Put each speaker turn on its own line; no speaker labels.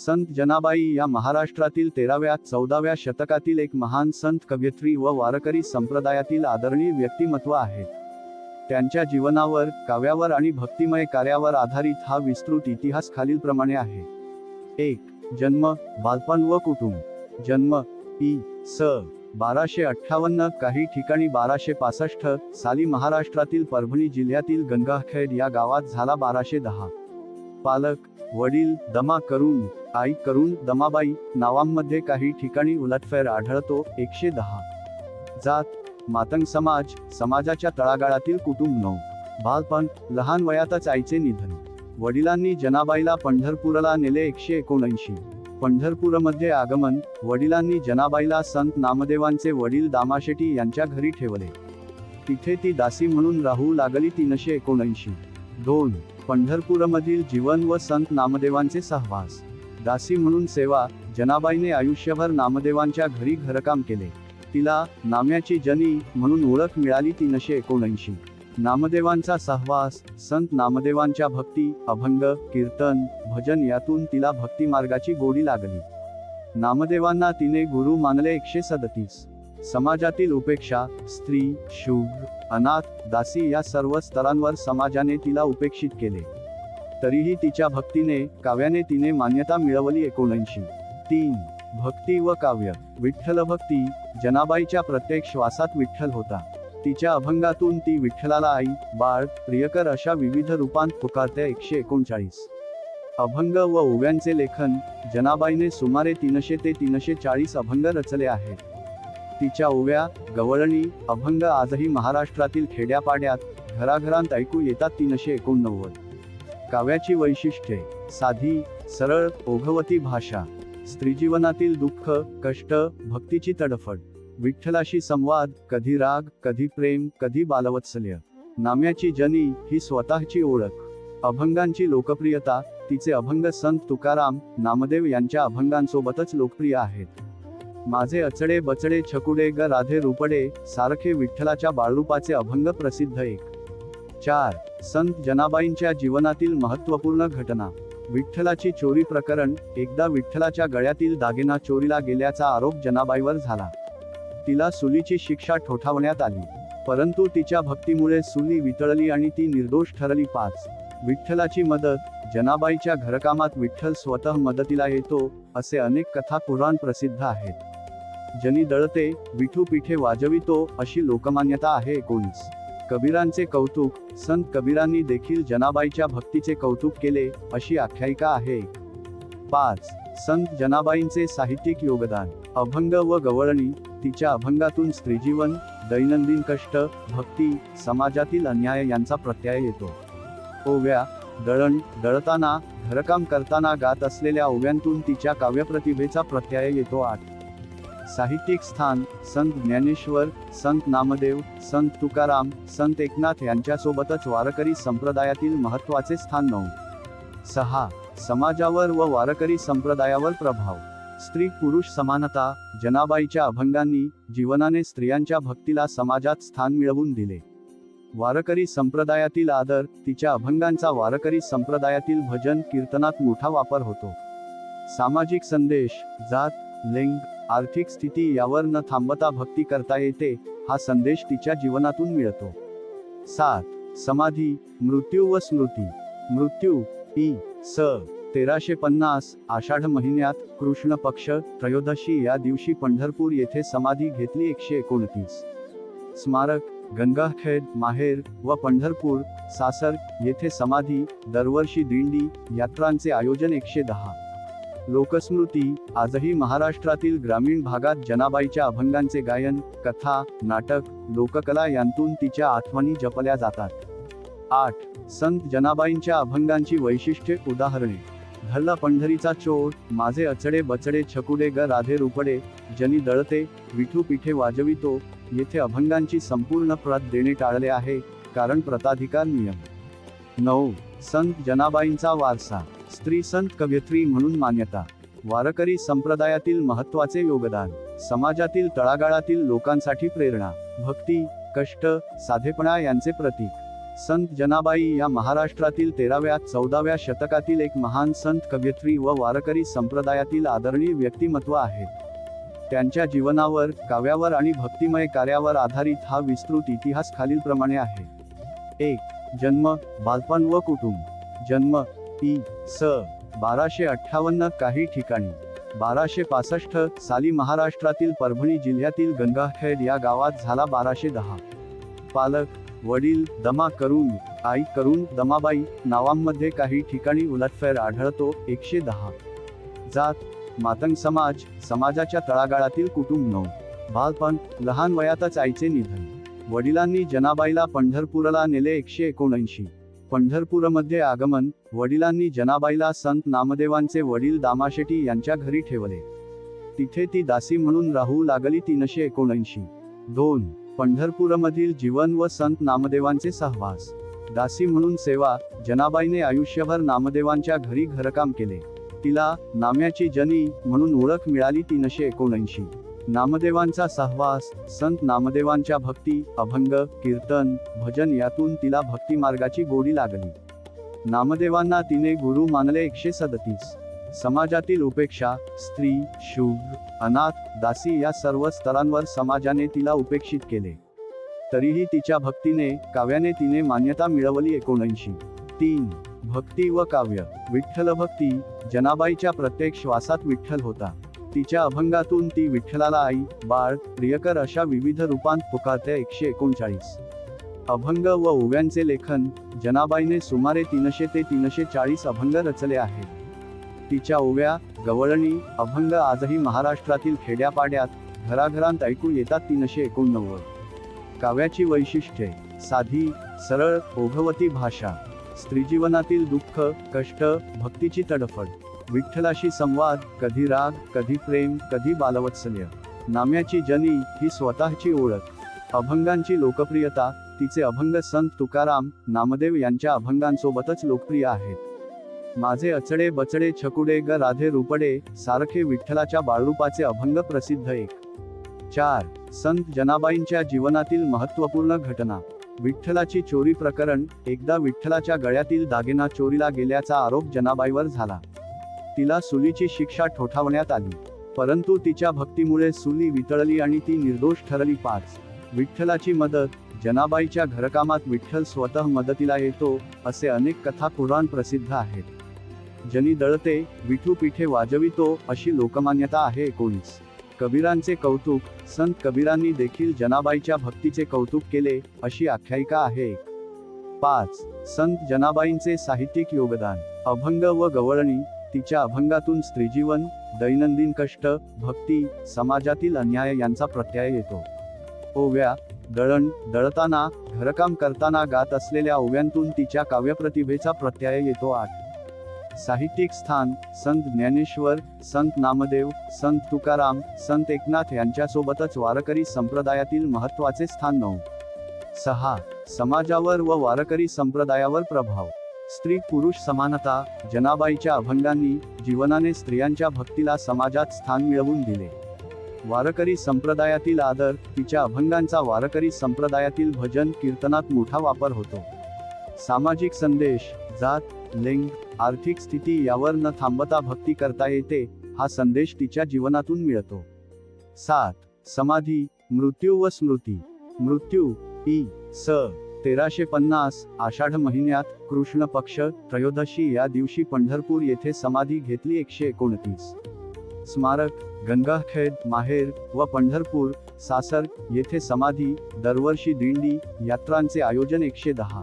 संत जनाबाई या महाराष्ट्रातील तेराव्या चौदाव्या शतकातील एक महान संत कवयित्री व वारकरी संप्रदायातील आदरणीय व्यक्तिमत्व आहेत त्यांच्या जीवनावर काव्यावर आणि भक्तिमय कार्यावर आधारित हा विस्तृत इतिहास खालीलप्रमाणे आहे. एक जन्म बालपण व कुटुंब. जन्म इ स बाराशे अठ्ठावन्न काही ठिकाणी बाराशे पासष्ट साली महाराष्ट्रातील परभणी जिल्ह्यातील गंगाखेड या गावात झाला बाराशे दहा. पालक वडील दमा करून आई करून दमाबाई नावांमध्ये काही ठिकाणी उलटफेर आढळतो. एकशे दहा. जात मातंग समाज समाजाच्या तळागाळातील कुटुंब नऊ. बालपण लहान वयातच आईचे निधन. वडिलांनी जनाबाईला पंढरपूरला नेले एकशे एकोणऐंशी. पंढरपूरमध्ये आगमन वडिलांनी जनाबाईला संत नामदेवांचे वडील दामाशेटी यांच्या घरी ठेवले. तिथे ती दासी म्हणून राहू लागली तीनशे एकोणऐंशी. दोन. पंढरपूरमधील जीवन व संत नामदेवांचे सहवास. दासी म्हणून सेवा जनाबाईने आयुष्यभर नामदेवांच्या घरी घरकाम केले. तिला नाम्याची जनी म्हणून ओळख मिळाली तीनशे एकोणऐंशी. नामदेवांचा सहवास संत नामदेवांच्या भक्ती अभंग कीर्तन भजन यातून तिला भक्तिमार्गाची गोडी लागली. नामदेवांना तिने गुरु मानले एकशे सदतीस. समाजातील उपेक्षा स्त्री शूद्र अनाथ दासी या सर्व स्तरांवर समाजाने तिला उपेक्षित केले. तरीही तिच्या भक्तीने काव्याने तिने मान्यता मिळवली एकोणऐंशी. तीन भक्ती व काव्य. विठ्ठल भक्ती जनाबाईच्या प्रत्येक श्वासात विठ्ठल होता. तिच्या अभंगातून ती विठ्ठलाला आई बाळ प्रियकर अशा विविध रूपांत पुकारते एकशे एकोणचाळीस. अभंग व ओव्यांचे लेखन जनाबाईने सुमारे तीनशे ते तीनशे चाळीस अभंग रचले आहेत. तिच्या ओव्या गवळणी अभंग आजही महाराष्ट्रातील खेड्यापाड्यात घराघरांत ऐकू येतात तीनशे एकोणनव्वद. काव्याची वैशिष्ट्ये साधी सरळ ओघवती भाषा स्त्रीजीवनातील दुःख कष्ट भक्तीची तडफड विठ्ठलाशी संवाद कधी राग कधी प्रेम कधी बालवत्सल्य नाम्याची जनी ही स्वतःची ओळख अभंगांची लोकप्रियता तिचे अभंग संत तुकाराम नामदेव यांच्या अभंगांसोबतच लोकप्रिय आहेत. माझे अचडे बचडे छकुडे ग राधे रुपडे सारखे विठ्ठलाच्या बाळरूपाचे अभंग प्रसिद्ध एक. चार. संत जनाबाईंच्या जीवनातील महत्त्वपूर्ण घटना. विठ्ठलाची चोरी प्रकरण एकदा विठ्ठलाच्या गळ्यातील दागिना चोरीला गेल्याचा आरोप जनाबाईवर झाला. तिला सुलीची शिक्षा ठोठावण्यात आली. परंतु तिच्या भक्तीमुळे सुली वितळली आणि ती निर्दोष ठरली. पाच. विठ्ठलाची मदत. जनाबाईच्या घरकामात विठ्ठल स्वतः मदतीला येतो असे अनेक कथा पुराण प्रसिद्ध आहेत. जनी दळते विठू पिठे वाजवितो अशी लोकमान्यता आहे एकोणीस. कबीरांचे कौतुक संत कबीरांनी देखील जनाबाईच्या भक्तीचे कौतुक केले अशी आख्यायिका आहे. पाच. संत जनाबाईंचे साहित्यिक योगदान. अभंग व गवळणी तिच्या अभंगातून स्त्रीजीवन दैनंदिन कष्ट भक्ती समाजातील अन्याय यांचा प्रत्यय येतो. ओव्या दळण दळताना घरकाम करताना गात असलेल्या ओव्यांतून तिच्या काव्यप्रतिभेचा प्रत्यय येतो आठ. साहित्यिक स्थान संत ज्ञानेश्वर संत नामदेव संत तुकाराम संत एकनाथ यांच्यासोबतच वारकरी संप्रदायातील महत्त्वाचे स्थान नऊ. सहा. समाजावर व वारकरी संप्रदायावर प्रभाव. स्त्री पुरुष समानता जनाबाईच्या अभंगांनी जीवनाने स्त्रियांच्या भक्तीला समाजात स्थान मिळवून दिले. वारकरी संप्रदायातील आदर तिच्या अभंगांचा वारकरी संप्रदायातील भजन कीर्तनात मोठा वापर होतो. सामाजिक संदेश जात लिंग आर्थिक स्थिती यावर न थांबता भक्ती करता येते हा संदेश तिच्या जीवनातून मिळतो. सात. समाधी मृत्यू व स्मृती. मृत्यू ई. स. तेराशे पन्नास आषाढ महिन्यात कृष्ण पक्ष त्रयोदशी या दिवशी पंढरपूर येथे समाधी घेतली एकशे एकोणतीस. स्मारक गंगाखेड माहेर व पंढरपूर सासर येथे समाधी दरवर्षी दिंडी यात्रांचे आयोजन एकशे दहा. लोकस्मृती आजही महाराष्ट्रातील ग्रामीण भागात जनाबाईच्या अभंगांचे गायन कथा नाटक लोककला यांतून तिच्या आठवणी जपल्या जातात. आठ. संत जनाबाईंच्या अभंगांची वैशिष्ट्ये उदाहरणे. धरला पंढरीचा चोर माझे अचडे बचडे छकुडे ग राधे रुपडे जनी दळते विठू पिठे वाजवितो येथे अभंगांची संपूर्ण प्रत देणे टाळले आहे कारण प्रताधिकार नियम. नऊ. संत जनाबाईंचा वारसा. स्त्री संत कवयित्री म्हणून मान्यता. वारकरी संप्रदायातील महत्त्वाचे योगदान. समाजातील तळागाळातील लोकांसाठी प्रेरणा. भक्ती कष्ट साधेपणा यांचे प्रतीक. संत जनाबाई या महाराष्ट्रातील तेराव्या चौदाव्या शतकातील एक महान संत कवयित्री व वारकरी संप्रदायातील आदरणीय व्यक्तिमत्व आहेत त्यांच्या जीवनावर काव्यावर आणि भक्तिमय कार्यावर आधारित हा विस्तृत इतिहास खालीलप्रमाणे आहे. एक जन्म बालपण व कुटुंब. जन्म इ स बाराशे अठ्ठावन्न काही ठिकाणी. बाराशे पासष्ट साली महाराष्ट्रातील परभणी जिल्ह्यातील गंगाखेड या गावात झाला बाराशे दहा. पालक वडील दमा करून आई करून दमाबाई नावांमध्ये काही ठिकाणी उलटफेर आढळतो एकशे दहा. जात मातंग समाज समाजाच्या तळागाळातील कुटुंब नऊ. बालपण लहान वयातच आईचे निधन. वडिलांनी जनाबाईला पंढरपूरला नेले एकशे एकोणऐंशी. पंढरपूरमध्ये आगमन वडिलांनी जनाबाईला संत नामदेवांचे वडील दामाशेटी यांच्या घरी ठेवले. तिथे ती दासी म्हणून राहू लागली तीनशे एकोणऐंशी. दोन पंढरपूरमधील जीवन व संत नामदेवांचे सहवास. दासी म्हणून सेवा जनाबाईने आयुष्यभर नामदेवांच्या घरी घरकाम केले. तिला नाम्याची जनी म्हणून ओळख मिळाली तीनशे एकोणऐंशी. नामदेवांचा सहवास संत नामदेवांच्या भक्ती अभंग कीर्तन भजन यातून तिला भक्ती मार्गाची गोडी लागली. नामदेवांना तिने गुरु मानले एकशे सदतीस. समाजातील उपेक्षा स्त्री शूद्र अनाथ दासी या सर्व स्तरांवर समाजाने तिला उपेक्षित केले. तरीही तिच्या भक्तीने काव्याने तिने मान्यता मिळवली एकोणऐंशी. तीन. भक्ती व काव्य. विठ्ठल भक्ती. जनाबाईच्या प्रत्येक श्वासात विठ्ठल होता. तिच्या अभंगातून ती विठ्ठलाला आई बाळ प्रियकर अशा विविध रूपांत पुकारते एकशे एकोणचाळीस. अभंग व ओव्यांचे लेखन जनाबाईने सुमारे तीनशे ते तीनशे चाळीस अभंग रचले आहेत. तिच्या ओव्या गवळणी अभंग आजही महाराष्ट्रातील खेड्यापाड्यात घराघरांत ऐकू येतात तीनशे एकोणनव्वद. काव्याची वैशिष्ट्ये साधी सरळ ओघवती भाषा स्त्रीजीवनातील दुःख कष्ट भक्तीची तडफड. विठ्ठलाशी संवाद कधी राग कधी प्रेम कधी बालवत्सल्य. नाम्याची जनी ही स्वतःची ओळख. अभंगांची लोकप्रियता तिचे अभंग संत तुकाराम नामदेव यांच्या अभंगांसोबतच लोकप्रिय आहेत. माझे अचडे बचडे छकुडे ग राधे रुपडे सारखे विठ्ठलाच्या बाळरूपाचे अभंग प्रसिद्ध एक. चार. संत जनाबाईंच्या जीवनातील महत्त्वपूर्ण घटना. विठ्ठलाची चोरी प्रकरण एकदा विठ्ठलाच्या गळ्यातील दागिना चोरीला गेल्याचा आरोप जनाबाईवर झाला. तिला सुलीची शिक्षा ठोठावण्यात आली. परंतु तिच्या भक्तीमुळे सुली वितळली आणि ती निर्दोष ठरली पाच. विठ्ठलाची मदत जनाबाईच्या घरकामात विठ्ठल स्वतः मदतीला येतो असे अनेक कथा पुराण प्रसिद्ध आहेत. जनी दळते विठू पिठे वाजवितो अशी लोकमान्यता आहे एकोणीस. कबीरांचे कौतुक संत कबीरांनी देखील जनाबाईच्या भक्तीचे कौतुक केले अशी आख्यायिका आहे पाच. संत जनाबाईंचे साहित्यिक योगदान अभंग व गवळणी तिच्या अभंगातून स्त्रीजीवन दैनंदिन कष्ट भक्ती समाजातील अन्याय यांचा प्रत्यय येतो. ओव्या दळण दळताना घरकाम करताना गात असलेल्या ओव्यांतून तिच्या काव्यप्रतिभेचा प्रत्यय येतो आठ साहित्यिक स्थान संत ज्ञानेश्वर संत नामदेव संत तुकाराम संत एकनाथ यांच्यासोबतच वारकरी संप्रदायातील महत्त्वाचे स्थान नऊ. सहा. समाजावर व वारकरी संप्रदायावर प्रभाव. स्त्री पुरुष समानता जनाबाईच्या अभंगांनी जीवनाने स्त्रियांच्या भक्तीला समाजात स्थान मिळवून दिले. वारकरी संप्रदायातील आदर तिच्या अभंगांचा वारकरी संप्रदायातील भजन कीर्तनात मोठा वापर होतो. सामाजिक संदेश जात लिंग आर्थिक स्थिती यावर न थांबता भक्ती करता येते हा संदेश तिच्या जीवनातून मिळतो. सात समाधी मृत्यू व स्मृती. मृत्यू ई स. तेराशे पन्नास आषाढ महिन्यात कृष्ण पक्ष त्रयोदशी या दिवशी पंढरपूर येथे समाधी घेतली एकशे एकोणतीस स्मारक गंगाखेड माहेर व पंढरपूर सासर येथे समाधी दरवर्षी दिंडी यात्रांचे आयोजन एकशे दहा.